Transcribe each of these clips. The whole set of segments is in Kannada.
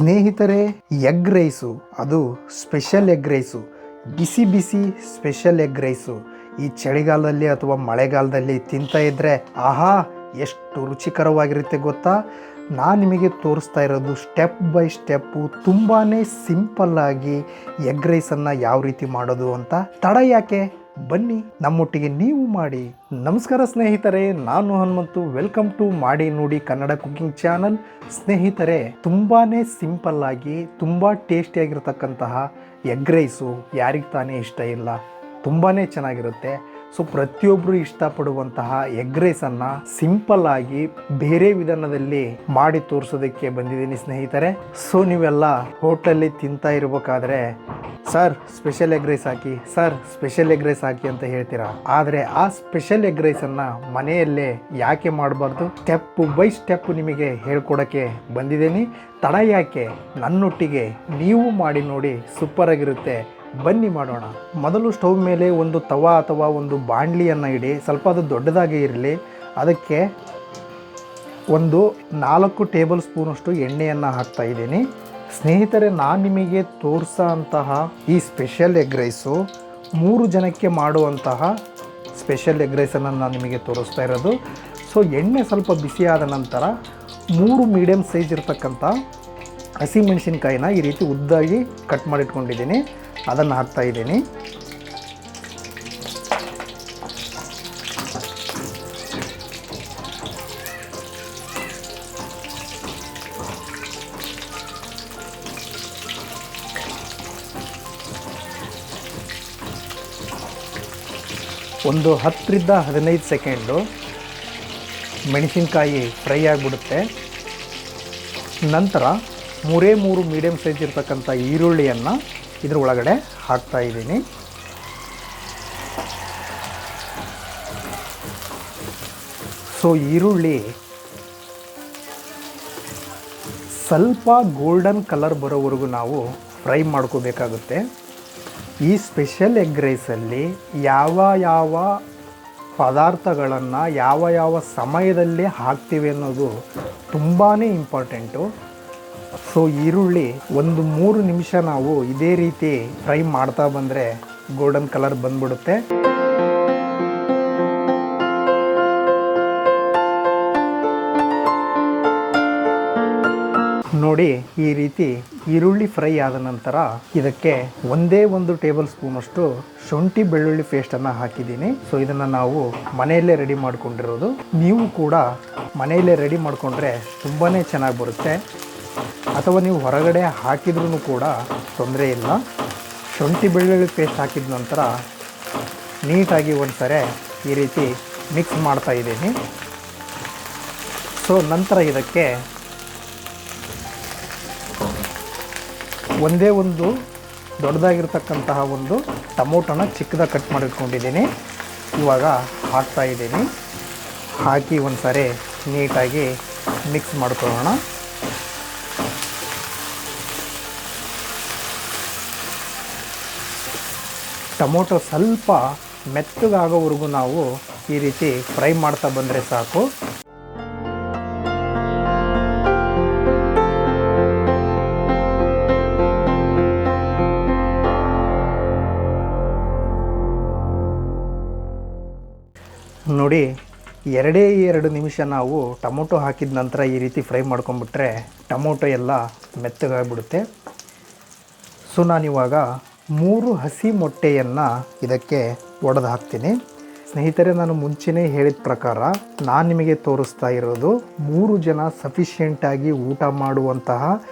ಸ್ನೇಹಿತರೆ, ಎಗ್ ರೈಸು, ಅದು ಸ್ಪೆಷಲ್ ಎಗ್ ರೈಸು, ಬಿಸಿ ಬಿಸಿ ಸ್ಪೆಷಲ್ ಎಗ್ ರೈಸು. ಈ ಚಳಿಗಾಲದಲ್ಲಿ ಅಥವಾ ಮಳೆಗಾಲದಲ್ಲಿ ತಿಂತಾ ಇದ್ದರೆ ಆಹಾ, ಎಷ್ಟು ರುಚಿಕರವಾಗಿರುತ್ತೆ ಗೊತ್ತಾ? ನಾನು ನಿಮಗೆ ತೋರಿಸ್ತಾ ಇರೋದು ಸ್ಟೆಪ್ ಬೈ ಸ್ಟೆಪ್ಪು ತುಂಬಾ ಸಿಂಪಲ್ಲಾಗಿ ಎಗ್ ರೈಸನ್ನು ಯಾವ ರೀತಿ ಮಾಡೋದು ಅಂತ. ತಡ ಯಾಕೆ? ಬನ್ನಿ, ನಮ್ಮೊಟ್ಟಿಗೆ ನೀವು ಮಾಡಿ. ನಮಸ್ಕಾರ ಸ್ನೇಹಿತರೆ, ನಾನು ಹನುಮಂತು. ವೆಲ್ಕಮ್ ಟು ಮಾಡಿ ನೋಡಿ ಕನ್ನಡ ಕುಕಿಂಗ್ ಚಾನಲ್ ಸ್ನೇಹಿತರೆ ತುಂಬಾ ಸಿಂಪಲ್ ಆಗಿ, ತುಂಬ ಟೇಸ್ಟಿಯಾಗಿರ್ತಕ್ಕಂತಹ ಎಗ್ ರೈಸು ಯಾರಿಗೆ ತಾನೇ ಇಷ್ಟ ಇಲ್ಲ ತುಂಬಾ ಚೆನ್ನಾಗಿರುತ್ತೆ. ಸೊ ಪ್ರತಿಯೊಬ್ಬರು ಇಷ್ಟಪಡುವಂತಹ ಎಗ್ ರೈಸನ್ನು ಸಿಂಪಲ್ ಆಗಿ ಬೇರೆ ವಿಧಾನದಲ್ಲಿ ಮಾಡಿ ತೋರಿಸೋದಕ್ಕೆ ಬಂದಿದ್ದೀನಿ ಸ್ನೇಹಿತರೆ. ಸೊ ನೀವೆಲ್ಲ ಹೋಟೆಲಲ್ಲಿ ತಿಂತಾ ಇರಬೇಕಾದ್ರೆ, ಸರ್ ಸ್ಪೆಷಲ್ ಎಗ್ ರೈಸ್ ಹಾಕಿ, ಸರ್ ಸ್ಪೆಷಲ್ ಎಗ್ ರೈಸ್ ಹಾಕಿ ಅಂತ ಹೇಳ್ತೀರಾ? ಆದರೆ ಆ ಸ್ಪೆಷಲ್ ಎಗ್ ರೈಸನ್ನು ಮನೆಯಲ್ಲೇ ಯಾಕೆ ಮಾಡಬಾರ್ದು? ಸ್ಟೆಪ್ ಬೈ ಸ್ಟೆಪ್ ನಿಮಗೆ ಹೇಳ್ಕೊಡೋಕ್ಕೆ ಬಂದಿದ್ದೀನಿ. ತಡ ಯಾಕೆ? ನನ್ನೊಟ್ಟಿಗೆ ನೀವು ಮಾಡಿ ನೋಡಿ ಸೂಪರ್ ಆಗಿರುತ್ತೆ ಬನ್ನಿ ಮಾಡೋಣ. ಮೊದಲು ಸ್ಟೌವ್ ಮೇಲೆ ಒಂದು ತವ ಅಥವಾ ಒಂದು ಬಾಣಲಿಯನ್ನು ಇಡಿ, ಸ್ವಲ್ಪ ಅದು ದೊಡ್ಡದಾಗಿ ಇರಲಿ. ಅದಕ್ಕೆ ಒಂದು ನಾಲ್ಕು ಟೇಬಲ್ ಸ್ಪೂನಷ್ಟು ಎಣ್ಣೆಯನ್ನು ಹಾಕ್ತಾ ಇದ್ದೀನಿ. ಸ್ನೇಹಿತರೆ, ನಾನು ನಿಮಗೆ ತೋರಿಸೋ ಅಂತಹ ಈ ಸ್ಪೆಷಲ್ ಎಗ್ ರೈಸು, ಮೂರು ಜನಕ್ಕೆ ಮಾಡುವಂತಹ ಸ್ಪೆಷಲ್ ಎಗ್ ರೈಸನ್ನು ನಾನು ನಿಮಗೆ ತೋರಿಸ್ತಾ ಇರೋದು. ಸೊ, ಎಣ್ಣೆ ಸ್ವಲ್ಪ ಬಿಸಿಯಾದ ನಂತರ ಮೂರು ಮೀಡಿಯಮ್ ಸೈಜ್ ಇರತಕ್ಕಂಥ ಹಸಿಮೆಣಸಿನ್ಕಾಯಿನ ಈ ರೀತಿ ಉದ್ದಾಗಿ ಕಟ್ ಮಾಡಿಟ್ಕೊಂಡಿದ್ದೀನಿ. ಅದನ್ನು ಹಾಕ್ತಾ ಇದ್ದೀನಿ. ಒಂದು ಹತ್ತರಿಂದ ಹದಿನೈದು ಸೆಕೆಂಡು ಮೆಣಸಿನ್ಕಾಯಿ ಫ್ರೈ ಆಗಿಬಿಡುತ್ತೆ. ನಂತರ ಮೂರೇ ಮೂರು ಮೀಡಿಯಮ್ ಸೈಜ್ ಇರ್ತಕ್ಕಂಥ ಈರುಳ್ಳಿಯನ್ನು ಇದ್ರ ಒಳಗಡೆ ಹಾಕ್ತಾ ಇದ್ದೀನಿ. ಸೊ ಈರುಳ್ಳಿ ಸ್ವಲ್ಪ ಗೋಲ್ಡನ್ ಕಲರ್ ಬರೋವರೆಗೂ ನಾವು ಫ್ರೈ ಮಾಡ್ಕೋಬೇಕಾಗುತ್ತೆ. ಈ ಸ್ಪೆಷಲ್ ಎಗ್ ರೈಸಲ್ಲಿ ಯಾವ ಯಾವ ಪದಾರ್ಥಗಳನ್ನು ಯಾವ ಯಾವ ಸಮಯದಲ್ಲಿ ಹಾಕ್ತೀವಿ ಅನ್ನೋದು ತುಂಬಾ ಇಂಪಾರ್ಟೆಂಟು ಸೊ ಈರುಳ್ಳಿ ಒಂದು ಮೂರು ನಿಮಿಷ ನಾವು ಇದೇ ರೀತಿ ಫ್ರೈ ಮಾಡ್ತಾ ಬಂದರೆ ಗೋಲ್ಡನ್ ಕಲರ್ ಬಂದ್ಬಿಡುತ್ತೆ. ನೋಡಿ, ಈ ರೀತಿ ಈರುಳ್ಳಿ ಫ್ರೈ ಆದ ನಂತರ ಇದಕ್ಕೆ ಒಂದೇ ಒಂದು ಟೇಬಲ್ ಸ್ಪೂನಷ್ಟು ಶುಂಠಿ ಬೆಳ್ಳುಳ್ಳಿ ಪೇಸ್ಟನ್ನು ಹಾಕಿದ್ದೀನಿ. ಸೊ ಇದನ್ನು ನಾವು ಮನೆಯಲ್ಲೇ ರೆಡಿ ಮಾಡ್ಕೊಂಡಿರೋದು. ನೀವು ಕೂಡ ಮನೆಯಲ್ಲೇ ರೆಡಿ ಮಾಡಿಕೊಂಡ್ರೆ ತುಂಬಾ ಚೆನ್ನಾಗಿ ಬರುತ್ತೆ. ಅಥವಾ ನೀವು ಹೊರಗಡೆ ಹಾಕಿದ್ರೂ ಕೂಡ ತೊಂದರೆ ಇಲ್ಲ. ಶುಂಠಿ ಬೆಳ್ಳುಳ್ಳಿ ಪೇಸ್ಟ್ ಹಾಕಿದ ನಂತರ ನೀಟಾಗಿ ಒಂದು ಸರಿ ಈ ರೀತಿ ಮಿಕ್ಸ್ ಮಾಡ್ತಾ ಇದ್ದೀನಿ. ಸೊ ನಂತರ ಇದಕ್ಕೆ ಒಂದೇ ಒಂದು ದೊಡ್ಡದಾಗಿರ್ತಕ್ಕಂತಹ ಒಂದು ಟೊಮೊಟೊನ ಚಿಕ್ಕದಾಗಿ ಕಟ್ ಮಾಡಿಟ್ಕೊಂಡಿದ್ದೀನಿ. ಇವಾಗ ಹಾಕ್ತಾ ಇದ್ದೀನಿ. ಹಾಕಿ ಒಂದು ಸರಿ ನೀಟಾಗಿ ಮಿಕ್ಸ್ ಮಾಡ್ಕೊಳ್ಳೋಣ. ಟೊಮೊಟೊ ಸ್ವಲ್ಪ ಮೆತ್ತಗಾಗೋವರೆಗೂ ನಾವು ಈ ರೀತಿ ಫ್ರೈ ಮಾಡ್ತಾ ಬಂದರೆ ಸಾಕು. ನೋಡಿ, ಎರಡೇ ಎರಡು ನಿಮಿಷ ನಾವು ಟೊಮೊಟೊ ಹಾಕಿದ ನಂತರ ಈ ರೀತಿ ಫ್ರೈ ಮಾಡ್ಕೊಂಬಿಟ್ರೆ ಟೊಮೊಟೊ ಎಲ್ಲ ಮೆತ್ತಗಾಗ್ಬಿಡುತ್ತೆ. ಸೊ, ನಾನಿವಾಗ ಮೂರು ಹಸಿ ಮೊಟ್ಟೆಯನ್ನು ಇದಕ್ಕೆ ಒಡೆದು ಹಾಕ್ತೀನಿ. ಸ್ನೇಹಿತರೆ, ನಾನು ಮುಂಚೆನೇ ಹೇಳಿದ ಪ್ರಕಾರ ನಾನು ನಿಮಗೆ ತೋರಿಸ್ತಾ ಇರೋದು ಮೂರು ಜನ ಸಫಿಷಿಯೆಂಟಾಗಿ ಊಟ ಮಾಡುವಂತಹ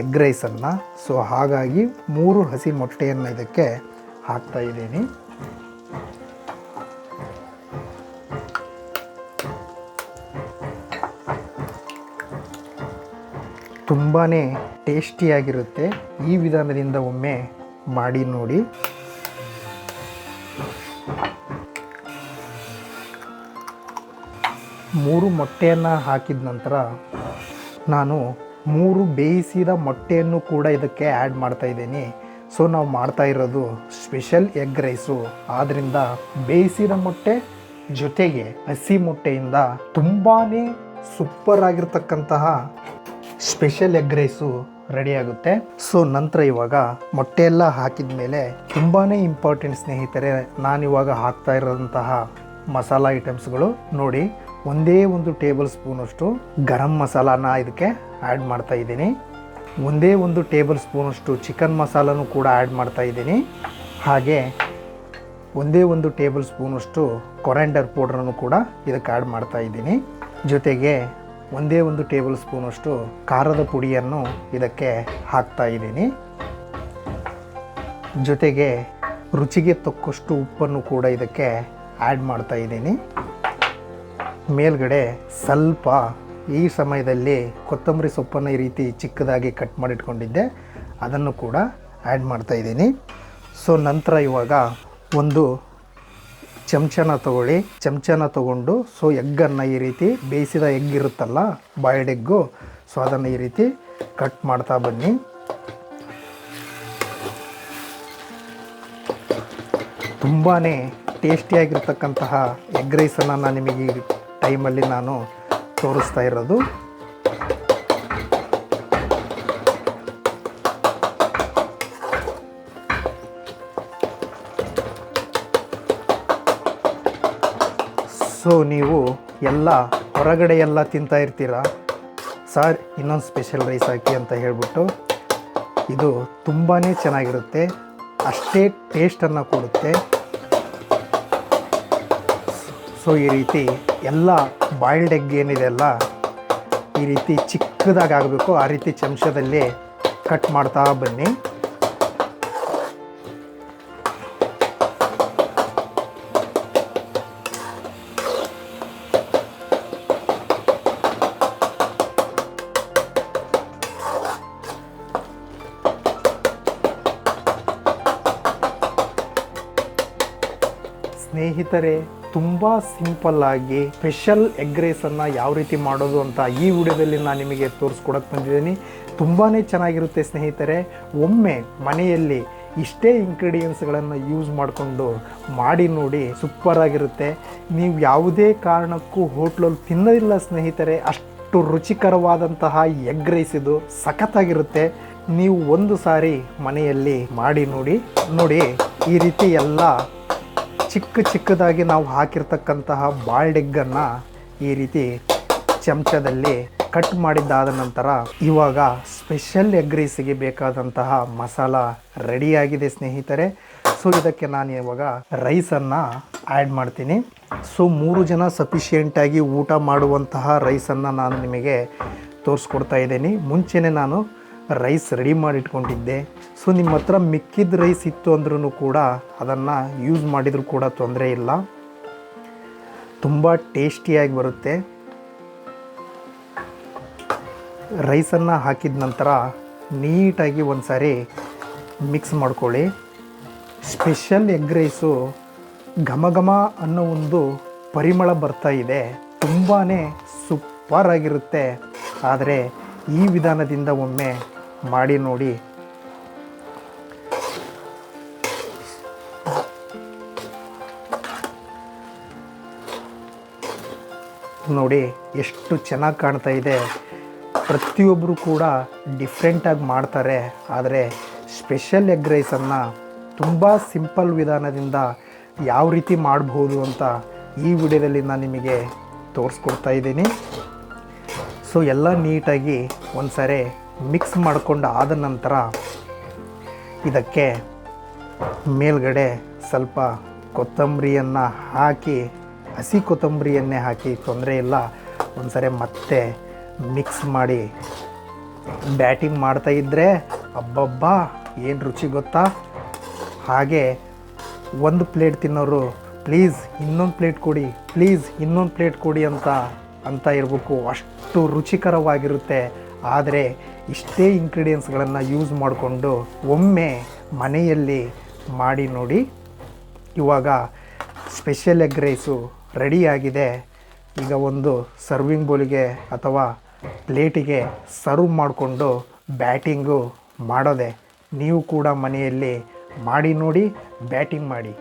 ಎಗ್ ರೈಸನ್ನು ಸೊ ಹಾಗಾಗಿ ಮೂರು ಹಸಿ ಮೊಟ್ಟೆಯನ್ನು ಇದಕ್ಕೆ ಹಾಕ್ತಾ ಇದ್ದೀನಿ. ತುಂಬಾ ಟೇಸ್ಟಿಯಾಗಿರುತ್ತೆ. ಈ ವಿಧಾನದಿಂದ ಒಮ್ಮೆ ಮಾಡಿ ನೋಡಿ. ಮೂರು ಮೊಟ್ಟೆಯನ್ನು ಹಾಕಿದ ನಂತರ ನಾನು ಮೂರು ಬೇಯಿಸಿದ ಮೊಟ್ಟೆಯನ್ನು ಕೂಡ ಇದಕ್ಕೆ ಆ್ಯಡ್ ಮಾಡ್ತಾ ಇದ್ದೀನಿ. ಸೊ ನಾವು ಮಾಡ್ತಾ ಇರೋದು ಸ್ಪೆಷಲ್ ಎಗ್ ರೈಸು ಆದ್ದರಿಂದ ಬೇಯಿಸಿದ ಮೊಟ್ಟೆ ಜೊತೆಗೆ ಹಸಿ ಮೊಟ್ಟೆಯಿಂದ ತುಂಬಾ ಸೂಪರ್ ಆಗಿರ್ತಕ್ಕಂತಹ ಸ್ಪೆಷಲ್ ಎಗ್ ರೈಸು ರೆಡಿ ಆಗುತ್ತೆ ಸೊ ನಂತರ ಇವಾಗ ಮೊಟ್ಟೆ ಎಲ್ಲ ಹಾಕಿದ ಮೇಲೆ ತುಂಬಾ ಇಂಪಾರ್ಟೆಂಟ್ ಸ್ನೇಹಿತರೆ, ನಾನಿವಾಗ ಹಾಕ್ತಾ ಇರೋಂತಹ ಮಸಾಲ ಐಟಮ್ಸ್ಗಳು ನೋಡಿ, ಒಂದೇ ಒಂದು ಟೇಬಲ್ ಸ್ಪೂನಷ್ಟು ಗರಂ ಮಸಾಲಾನ ಇದಕ್ಕೆ ಆ್ಯಡ್ ಮಾಡ್ತಾ ಇದ್ದೀನಿ. ಒಂದೇ ಒಂದು ಟೇಬಲ್ ಸ್ಪೂನಷ್ಟು ಚಿಕನ್ ಮಸಾಲನೂ ಕೂಡ ಆ್ಯಡ್ ಮಾಡ್ತಾ ಇದ್ದೀನಿ. ಹಾಗೆ ಒಂದೇ ಒಂದು ಟೇಬಲ್ ಸ್ಪೂನಷ್ಟು ಕೊರೆಂಡರ್ ಪೌಡ್ರನ್ನು ಕೂಡ ಇದಕ್ಕೆ ಆ್ಯಡ್ ಮಾಡ್ತಾ ಇದ್ದೀನಿ. ಜೊತೆಗೆ ಒಂದೇ ಒಂದು ಟೇಬಲ್ ಸ್ಪೂನಷ್ಟು ಖಾರದ ಪುಡಿಯನ್ನು ಇದಕ್ಕೆ ಹಾಕ್ತಾ ಇದ್ದೀನಿ. ಜೊತೆಗೆ ರುಚಿಗೆ ತಕ್ಕಷ್ಟು ಉಪ್ಪನ್ನು ಕೂಡ ಇದಕ್ಕೆ ಆ್ಯಡ್ ಮಾಡ್ತಾ ಇದ್ದೀನಿ. ಮೇಲ್ಗಡೆ ಸ್ವಲ್ಪ ಈ ಸಮಯದಲ್ಲಿ ಕೊತ್ತಂಬರಿ ಸೊಪ್ಪನ್ನು ಈ ರೀತಿ ಚಿಕ್ಕದಾಗಿ ಕಟ್ ಮಾಡಿಟ್ಕೊಂಡಿದ್ದೆ. ಅದನ್ನು ಕೂಡ ಆ್ಯಡ್ ಮಾಡ್ತಾ ಇದ್ದೀನಿ. ಸೊ, ನಂತರ ಇವಾಗ ಒಂದು ಚಮಚನ ತಗೊಳ್ಳಿ. ಚಮಚನ ತಗೊಂಡು ಸೊ ಎಗ್ಗನ್ನು ಈ ರೀತಿ ಬೇಯಿಸಿದ ಎಗ್ ಇರುತ್ತಲ್ಲ ಬಾಯ್ಲ್ಡ್ ಎಗ್ಗು ಸೊ ಅದನ್ನು ಈ ರೀತಿ ಕಟ್ ಮಾಡ್ತಾ ಬನ್ನಿ. ತುಂಬಾ ಟೇಸ್ಟಿಯಾಗಿರ್ತಕ್ಕಂತಹ ಎಗ್ ರೈಸನ್ನು ನಾನು ನಿಮಗೆ ಈ ಟೈಮಲ್ಲಿ ನಾನು ತೋರಿಸ್ತಾ ಇರೋದು. ಸೊ ನೀವು ಎಲ್ಲ ಹೊರಗಡೆ ಎಲ್ಲ ತಿಂತಾ ಇರ್ತೀರ? ಸರ್ ಇನ್ನೊಂದು ಸ್ಪೆಷಲ್ ರೈಸ್ ಹಾಕಿ ಅಂತ ಹೇಳಿಬಿಟ್ಟು, ಇದು ತುಂಬಾ ಚೆನ್ನಾಗಿರುತ್ತೆ. ಅಷ್ಟೇ ಟೇಸ್ಟನ್ನು ಕೊಡುತ್ತೆ. ಸೊ ಈ ರೀತಿ ಎಲ್ಲ ಬಾಯ್ಲ್ಡ್ ಎಗ್ ಏನಿದೆ ಅಲ್ಲ, ಈ ರೀತಿ ಚಿಕ್ಕದಾಗಿ ಆಗಬೇಕು ಆ ರೀತಿ ಚಮಚದಲ್ಲಿ ಕಟ್ ಮಾಡ್ತಾ ಬನ್ನಿ. ಸ್ನೇಹಿತರೆ, ತುಂಬ ಆಗಿ ಸ್ಪೆಷಲ್ ಎಗ್ ರೈಸನ್ನು ಯಾವ ರೀತಿ ಮಾಡೋದು ಅಂತ ಈ ವಿಡಿಯೋದಲ್ಲಿ ನಾನು ನಿಮಗೆ ತೋರಿಸ್ಕೊಡಕ್ಕೆ ಬಂದಿದ್ದೀನಿ. ತುಂಬಾ ಚೆನ್ನಾಗಿರುತ್ತೆ ಸ್ನೇಹಿತರೆ. ಒಮ್ಮೆ ಮನೆಯಲ್ಲಿ ಇಷ್ಟೇ ಇಂಗ್ರೀಡಿಯೆಂಟ್ಸ್ಗಳನ್ನು ಯೂಸ್ ಮಾಡಿಕೊಂಡು ಮಾಡಿ ನೋಡಿ ಸೂಪರ್ ಆಗಿರುತ್ತೆ. ನೀವು ಯಾವುದೇ ಕಾರಣಕ್ಕೂ ಹೋಟ್ಲಲ್ಲಿ ತಿನ್ನೋದಿಲ್ಲ ಸ್ನೇಹಿತರೆ. ಅಷ್ಟು ರುಚಿಕರವಾದಂತಹ ಎಗ್ ರೈಸ್ ಇದು ಸಖತ್ತಾಗಿರುತ್ತೆ. ನೀವು ಒಂದು ಸಾರಿ ಮನೆಯಲ್ಲಿ ಮಾಡಿ ನೋಡಿ ನೋಡಿ ಈ ರೀತಿ ಎಲ್ಲ ಚಿಕ್ಕ ಚಿಕ್ಕದಾಗಿ ನಾವು ಹಾಕಿರ್ತಕ್ಕಂತಹ ಬಾಲ್ಡೆಗ್ಗನ್ನು ಈ ರೀತಿ ಚಮಚದಲ್ಲಿ ಕಟ್ ಮಾಡಿದ್ದಾದ ನಂತರ ಇವಾಗ ಸ್ಪೆಷಲ್ ಎಗ್ ರೈಸಿಗೆ ಬೇಕಾದಂತಹ ಮಸಾಲ ರೆಡಿಯಾಗಿದೆ ಸ್ನೇಹಿತರೆ. ಸೊ ಇದಕ್ಕೆ ನಾನು ಇವಾಗ ರೈಸನ್ನು ಆ್ಯಡ್ ಮಾಡ್ತೀನಿ. ಸೊ ಮೂರು ಜನ ಸಫಿಷಿಯೆಂಟಾಗಿ ಊಟ ಮಾಡುವಂತಹ ರೈಸನ್ನು ನಾನು ನಿಮಗೆ ತೋರಿಸ್ಕೊಡ್ತಾ ಇದ್ದೀನಿ. ಮುಂಚೆನೇ ನಾನು ರೈಸ್ ರೆಡಿ ಮಾಡಿಟ್ಕೊಂಡಿದ್ದೆ. ಸೊ ನಿಮ್ಮ ಹತ್ರ ಮಿಕ್ಕಿದ ರೈಸ್ ಇತ್ತು ಅಂದ್ರೂ ಕೂಡ ಅದನ್ನು ಯೂಸ್ ಮಾಡಿದರೂ ಕೂಡ ತೊಂದರೆ ಇಲ್ಲ. ತುಂಬ ಟೇಸ್ಟಿಯಾಗಿ ಬರುತ್ತೆ. ರೈಸನ್ನು ಹಾಕಿದ ನಂತರ ನೀಟಾಗಿ ಒಂದು ಸಾರಿ ಮಿಕ್ಸ್ ಮಾಡ್ಕೊಳ್ಳಿ ಸ್ಪೆಷಲ್ ಎಗ್ ರೈಸು ಘಮ ಘಮ ಅನ್ನೋ ಒಂದು ಪರಿಮಳ ಬರ್ತಾ ಇದೆ. ತುಂಬಾ ಸೂಪರ್ ಆಗಿರುತ್ತೆ. ಆದರೆ ಈ ವಿಧಾನದಿಂದ ಒಮ್ಮೆ ಮಾಡಿ ನೋಡಿ. ನೋಡಿ ಎಷ್ಟು ಚೆನ್ನಾಗಿ ಕಾಣ್ತಾ ಇದೆ. ಪ್ರತಿಯೊಬ್ಬರು ಕೂಡ ಡಿಫ್ರೆಂಟಾಗಿ ಮಾಡ್ತಾರೆ. ಆದರೆ ಸ್ಪೆಷಲ್ ಎಗ್ ರೈಸನ್ನು ತುಂಬ ಸಿಂಪಲ್ ವಿಧಾನದಿಂದ ಯಾವ ರೀತಿ ಮಾಡಬಹುದು ಅಂತ ಈ ವಿಡಿಯೋದಲ್ಲಿ ನಾನು ನಿಮಗೆ ತೋರಿಸ್ಕೊಡ್ತಾ ಇದ್ದೀನಿ. ಸೊ ಎಲ್ಲ ನೀಟಾಗಿ ಒಂದು ಸಾರಿ ಮಿಕ್ಸ್ ಮಾಡಿಕೊಂಡು ಆದ ನಂತರ ಇದಕ್ಕೆ ಮೇಲ್ಗಡೆ ಸ್ವಲ್ಪ ಕೊತ್ತಂಬರಿಯನ್ನು ಹಾಕಿ, ಹಸಿ ಕೊತ್ತಂಬರಿಯನ್ನೇ ಹಾಕಿ, ತೊಂದರೆ ಇಲ್ಲ. ಒಂದು ಸರಿ ಮತ್ತೆ ಮಿಕ್ಸ್ ಮಾಡಿ ಬ್ಯಾಟಿಂಗ್ ಮಾಡ್ತಾ ಇದ್ದರೆ ಅಬ್ಬಬ್ಬಾ, ಏನು ರುಚಿ ಗೊತ್ತಾ? ಹಾಗೆ ಒಂದು ಪ್ಲೇಟ್ ತಿನ್ನೋರು, ಪ್ಲೀಸ್ ಇನ್ನೊಂದು ಪ್ಲೇಟ್ ಕೊಡಿ, ಪ್ಲೀಸ್ ಇನ್ನೊಂದು ಪ್ಲೇಟ್ ಕೊಡಿ ಅಂತ ಅಂತ ಇರಬೇಕು ಅಷ್ಟು ರುಚಿಕರವಾಗಿರುತ್ತೆ. ಆದರೆ ಇಷ್ಟೇ ಇಂಗ್ರೀಡಿಯೆಂಟ್ಸ್ಗಳನ್ನು ಯೂಸ್ ಮಾಡಿಕೊಂಡು ಒಮ್ಮೆ ಮನೆಯಲ್ಲಿ ಮಾಡಿ ನೋಡಿ. ಇವಾಗ ಸ್ಪೆಷಲ್ ಎಗ್ ರೈಸು ರೆಡಿಯಾಗಿದೆ ಈಗ ಒಂದು ಸರ್ವಿಂಗ್ ಬೌಲಿಗೆ ಅಥವಾ ಪ್ಲೇಟಿಗೆ ಸರ್ವ್ ಮಾಡಿಕೊಂಡು ಬ್ಯಾಟಿಂಗು ಮಾಡೋದೆ ನೀವು ಕೂಡ ಮನೆಯಲ್ಲಿ ಮಾಡಿ ನೋಡಿ ಬ್ಯಾಟಿಂಗ್ ಮಾಡಿ.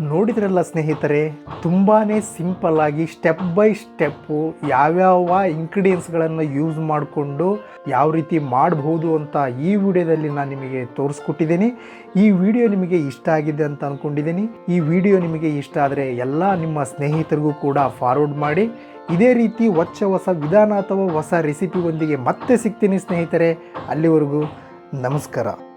ನೋಡಿದ್ರಲ್ಲ ಸ್ನೇಹಿತರೆ ತುಂಬಾ ಸಿಂಪಲ್ ಆಗಿ ಸ್ಟೆಪ್ ಬೈ ಸ್ಟೆಪ್ಪು ಯಾವ್ಯಾವ ಇಂಗ್ರೀಡಿಯೆಂಟ್ಸ್ಗಳನ್ನು ಯೂಸ್ ಮಾಡಿಕೊಂಡು ಯಾವ ರೀತಿ ಮಾಡಬಹುದು ಅಂತ ಈ ವಿಡಿಯೋದಲ್ಲಿ ನಾನು ನಿಮಗೆ ತೋರಿಸ್ಕೊಟ್ಟಿದ್ದೀನಿ. ಈ ವಿಡಿಯೋ ನಿಮಗೆ ಇಷ್ಟ ಆಗಿದೆ ಅಂತ ಅಂದ್ಕೊಂಡಿದ್ದೀನಿ ಈ ವಿಡಿಯೋ ನಿಮಗೆ ಇಷ್ಟ ಆದರೆ ಎಲ್ಲ ನಿಮ್ಮ ಸ್ನೇಹಿತರಿಗೂ ಕೂಡ ಫಾರ್ವರ್ಡ್ ಮಾಡಿ. ಇದೇ ರೀತಿ ಹೊಚ್ಚ ಹೊಸ ವಿಧಾನ ಅಥವಾ ಹೊಸ ರೆಸಿಪಿಯೊಂದಿಗೆ ಮತ್ತೆ ಸಿಗ್ತೀನಿ ಸ್ನೇಹಿತರೆ. ಅಲ್ಲಿವರೆಗೂ ನಮಸ್ಕಾರ.